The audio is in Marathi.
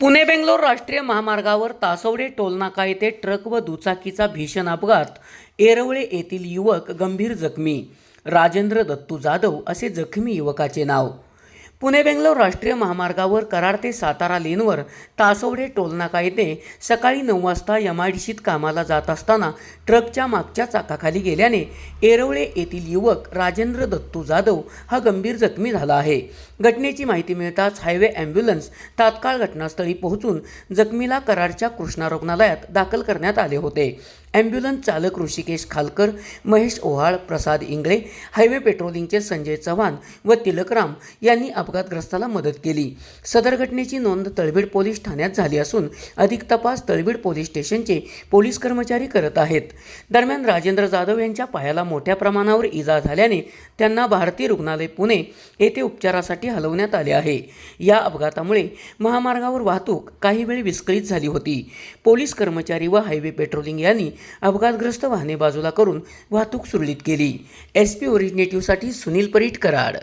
पुणे बेंगलोर राष्ट्रीय महामार्गावर तासवडे टोलनाका येथे ट्रक व दुचाकीचा भीषण अपघात. एरवळे येथील युवक गंभीर जखमी. राजेंद्र दत्तू जाधव असे जखमी युवकाचे नाव. पुणे बेंगलोर राष्ट्रीय महामार्गावर कराड ते सातारा लेनवर तासवडे टोलनाका येथे सकाळी नऊ वाजता यमाडीशीत कामाला जात असताना ट्रकच्या मागच्या चाकाखाली गेल्याने एरवळे येथील युवक राजेंद्र दत्तू जाधव हा गंभीर जखमी झाला आहे. घटनेची माहिती मिळताच हायवे ॲम्ब्युलन्स तात्काळ घटनास्थळी पोहोचून जखमीला कराडच्या कृष्णा रुग्णालयात दाखल करण्यात आले होते. ॲम्ब्युलन्स चालक ऋषिकेश खालकर महेश ओहाळ प्रसाद इंगळे हायवे पेट्रोलिंगचे संजय चव्हाण व तिलकराम यांनी अपघातग्रस्ताला मदत केली. सदर घटनेची नोंद तळबीड पोलीस ठाण्यात झाली असून अधिक तपास तळबीड पोलीस स्टेशनचे पोलीस कर्मचारी करत आहेत. दरम्यान राजेंद्र जाधव यांच्या पायाला मोठ्या प्रमाणावर इजा झाल्याने त्यांना भारतीय रुग्णालय पुणे येथे उपचारासाठी हलवण्यात आले आहे. या अपघातामुळे महामार्गावर वाहतूक काही वेळ विस्कळीत झाली होती. पोलीस कर्मचारी व हायवे पेट्रोलिंग यांनी अपघातग्रस्त वाहने बाजूला करून वाहतूक सुरळीत केली. एस पी ओरिजिनेटिव्हसाठी सुनील परीट कराड.